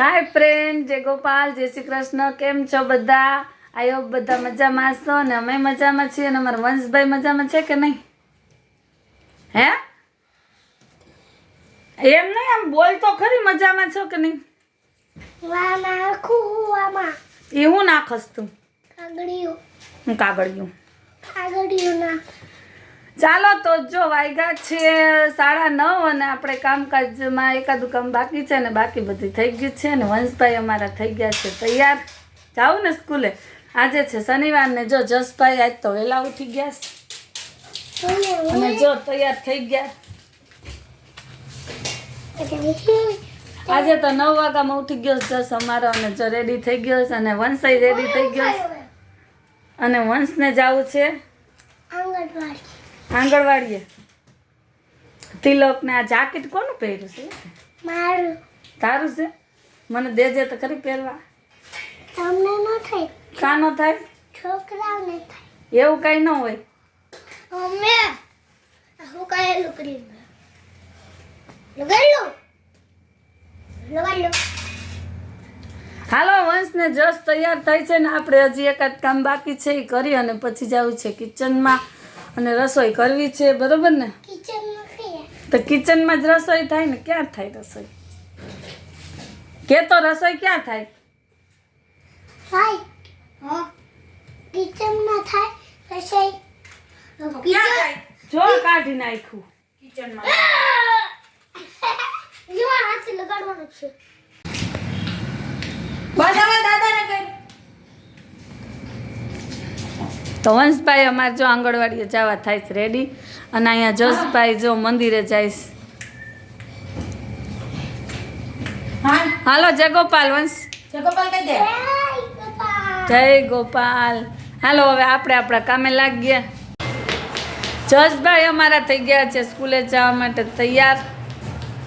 હાય friend જય ગોપાલ જય શ્રી કૃષ્ણ. કેમ છો બધા? આયો બધા મજામાં છો ને અમે મજામાં છીએ અને અમારા વંશભાઈ મજામાં છે કે નહીં? હે? એમ નહીં આમ બોલ તો ખરી મજામાં છો કે નહીં? એ હું નાખસ તું? કાગળિયું. હું કાગળિયું. કાગડીઓના ચાલો તો જો વાગ્યા છે સાડા નવ અને આપણે કામકાજમાં એકાદું કામ બાકી છે ને બાકી બધી થઈ ગયું છે ને વંશભાઈ અમારા થઈ ગયા છે તૈયાર. જાઉં ને સ્કૂલે. આજે છે શનિવાર ને જો જસભાઈ આજ તો વહેલા ઉઠી ગયા છે. અને જો તૈયાર થઈ ગયા. આજે તો નવ વાગ્યામાં ઉઠી ગયો જસ અમારો અને જો રેડી થઈ ગયો છે અને વંશ રેડી થઈ ગયો અને વંશને જવું છે. આંગણવાડી. આંગણવાડીએ. તિલક ને આ જાકેટ કોનું પહેર્યું છે? મારું. તારું છે? મને દેજે તો ખરી પહેરવા. તમને ન થાય? કાનો થાય? છોકરાઓને થાય. એવું કઈ ન હોય. અમે હું કહેલું ક્રીમ. લગાડલું લગાડલું હાલો વંશને જસ તૈયાર થાય છે ને આપણે હજી એકાદ કામ બાકી છે એ કરી અને પછી જવું છે કિચનમાં અને રસોઈ કરવી છે બરોબર ને? કિચનમાં તો કિચનમાં જ રસોઈ થાય ને ક્યાં થાય રસોઈ? કે તો રસોઈ ક્યાં થાય? થાય. કિચનમાં થાય રસોઈ જો કાઢી નાખ્યું. કિચનમાં હાથ લગાડવાનું છે. તો વંશભાઈ અમારે જો આંગણવાડીએ જવા થાય છે રેડી અને અહીંયા જસભાઈ જો મંદિરે છે. હાલો જય ગોપાલ વંશ. જય ગોપાલ જય ગોપાલ. હાલો હવે આપણે આપણા કામે લાગીએ. જસભાઈ અમારા થઈ ગયા છે સ્કૂલે જવા માટે તૈયાર.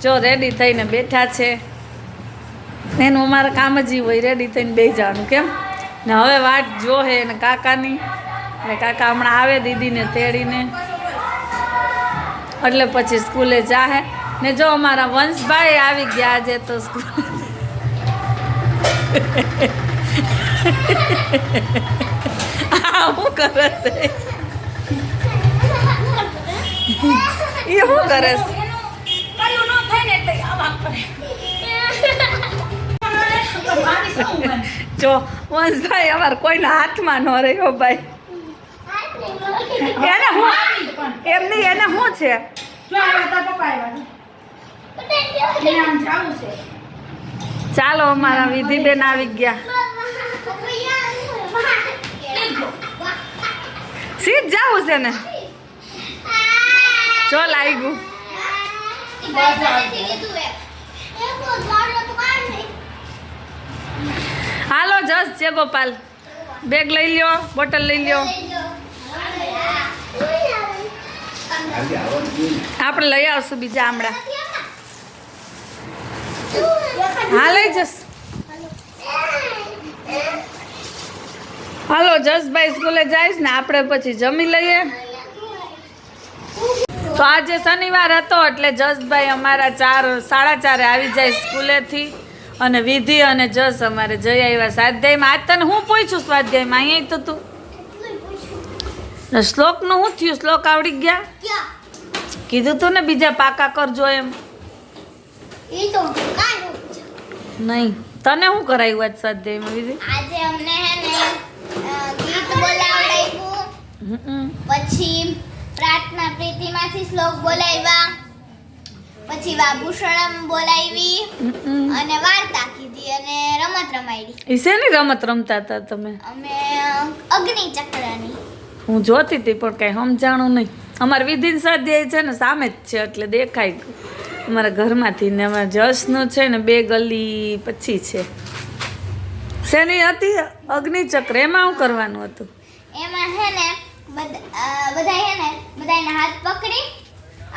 જો રેડી થઈને બેઠા છે. એનું અમારા કામ જ હોય રેડી થઈને બે જવાનું કેમ? ને હવે વાટ જો હે ને કાકાની. ને કાકા હમણાં આવે દીદીને તેડીને. એટલે પછી સ્કૂલે જાહે. ને જો અમારા વંશભાઈ આવી ગયા આજે તો સ્કૂલ શું કરે છે? એ શું કરે છે? જો વંશભાઈ અમારે કોઈના હાથમાં ન રહ્યો ભાઈ. એને હું એમની એને શું છે? ચાલો અમારા વિધિબેન આવી ગયા. સીધ જાવું છે ને? જો લાગ્યું હાલો જસ છે ગોપાલ. બેગ લઈ લ્યો બોટલ લઈ લ્યો. આપણે લઈ આવશું બીજા આમળા. હા, લઈ જશ હાલો, જસભાઈ સ્કૂલે જઈશ ને આપણે પછી જમી લઈએ. તો આજે શનિવાર હતો એટલે જસભાઈ અમારા ચાર, સાડા ચારે આવી જાય સ્કૂલેથી અને વિધિ અને જસ અમારે જઈ આવ્યા સ્વાધ્યાયમાં. આજ તને હું પૂછું સ્વાધ્યાયમાં? અહીંયા તો તું. શ્લોકનું શું થયું? શ્લોક આવડી ગયા? કીધું તું ને બીજા પાકા કરજો એમ. નહીં. તને શું કરાયું આજ સ્વાધ્યાયમાં વિધિ? આજે અમને હે ને ગીત બોલાવડાવ્યું. પછી પ્રાર્થના પ્રીતિમાંથી શ્લોક બોલાવ્યા. પછી વાભૂષણમ બોલાવી અને વાર્તા કીધી અને રમત રમાડી. ઈ શેની રમત રમતા હતા તમે? અમે અગ્નિ ચક્રની હું જોતી હતી પણ કાંઈ સમજાણું નહીં. અમારે વિધિન સ્વાધ્યાય છે ને સામે જ છે એટલે દેખાય. અમારા ઘરમાંથી ને અમારા જસનું છે ને બે ગલી પછી છે. શેની હતી? અગ્નિચક્ર. એમાં શું કરવાનું હતું? એમાં છે ને બધા છે ને બધાના હાથ પકડી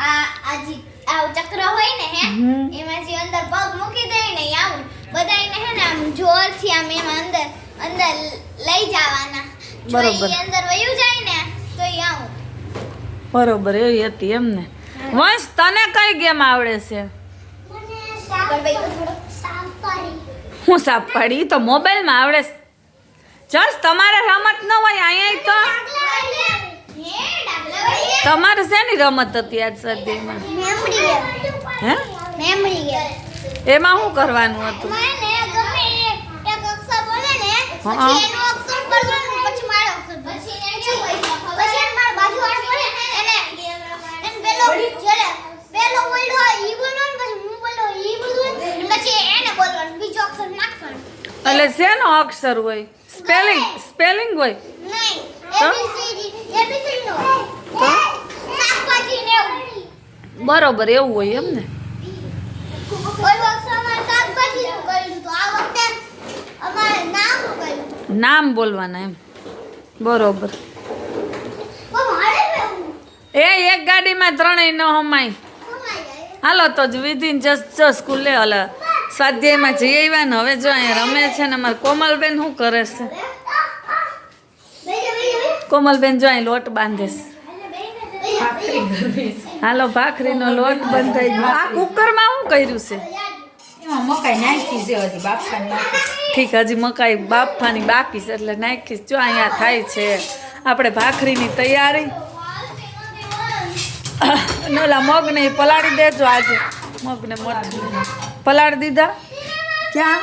આ આ જે આવું ચક્ર હોય ને હે. એમાં જે અંદર પગ મૂકી દે ને આવું. બધાને હે ને આમ જોરથી આમ એમાં અંદર અંદર લઈ જવાના. બરોબર. અંદર વયું જાય ને તો આવું. બરોબર એવી હતી એમને. વંશ તને કઈ ગેમ આવડે છે? હું સાપ પાડી તો મોબાઈલમાં આવડે. જસ તમારે રમત ન હોય અહીંયા તો. તમારે શેની રમત હતી આજ સદીમાં હે? એમાં શું કરવાનું હતું? ને હા. પછી એનો અક્ષર બોલવાનું પછી મારો અક્ષર પછી એને શું હોય પછી એને મારો બાજુવાળો બોલે એને એને પેલો જ્યારે પેલો બોલ્યો હોય ઈ બોલવાનું પછી હું બોલ્યો હોય ઈ બોલવાનું અને પછી એને બોલવાનું બીજો અક્ષર નાખવાનો એટલે શેનો અક્ષર હોય. સ્પેલિંગ સ્પેલિંગ હોય. બરોબર એવું હોય એમ ને? નામ બોલવાના એમ. બરોબર. એ એક ગાડીમાં ત્રણેય ન હમાય હાલો તો જ વિધિન જસ્ટ જો સ્કૂલે હલે. સ્વાધ્યાયમાં જઈ આવ્યા ને હવે જો અહીંયા રમે છે ને અમારે કોમલબેન શું કરે છે? કોમલબેન જો અહીં લોટ બાંધે છે. હાલો ભાખરીનો લોટ બંધાઈ ગયો. આ કુકરમાં શું કર્યું છે? મકાઈ નાખી છે હજી બાફાની ઠીક હજી મકાઈ બાફાની બાકી છે એટલે નાખીશ. જો અહીંયા થાય છે. આપણે ભાખરીની તૈયારી. અને ઓલા મગને પલાળી દેજો આજે. મગને મઠ પલાળી દીધા? ક્યાં?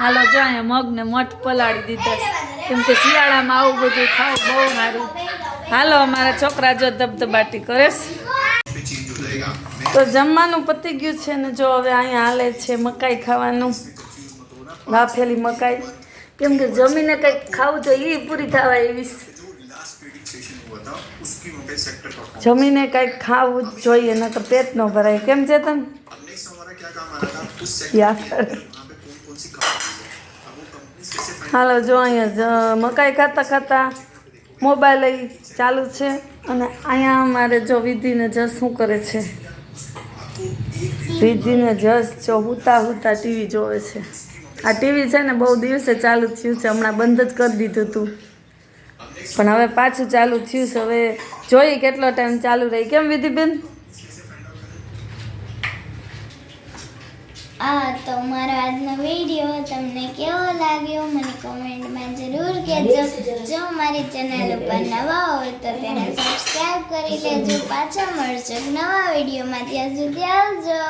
હાલો જો અહીંયા મગને મઠ પલાળી દીધા કેમ કે શિયાળામાં આવું બધું ખાવ બહુ સારું. હાલો અમારા છોકરા જો ધબધબાટી કરે તો જમવાનું પતી ગયું છે ને જો હવે અહીંયા હાલે છે મકાઈ ખાવાનું. બાફેલી મકાઈ. કેમ કે જમીને કંઈક ખાવું તો એ પૂરી થવા એવી જમીને કંઈક ખાવું જોઈએ ન તો પેટ ન ભરાય. કેમ છે તને યાદ હાલો જો અહીંયા મકાઈ ખાતા ખાતા મોબાઈલ ચાલુ છે અને અહીંયા અમારે જો વિધિને જસ શું કરે છે? વિધિને જસ જો હુતા હુતા ટીવી જોવે છે. આ ટીવી છે ને બહુ દિવસે ચાલુ થયું છે હમણાં બંધ જ કરી દીધું હતું પણ હવે પાછું ચાલુ થયું છે હવે જોઈ કેટલો ટાઈમ ચાલુ રહી. કેમ વિધિબેન? આ તો મારો આજનો વીડિયો તમને કેવો લાગ્યો મને કોમેન્ટમાં જરૂર કહેજો. જો મારી ચેનલ ઉપર નવા હોય તો તેને સબસ્ક્રાઈબ કરી લેજો. પાછા મળજો નવા વિડીયોમાં ત્યાં સુધી આવજો.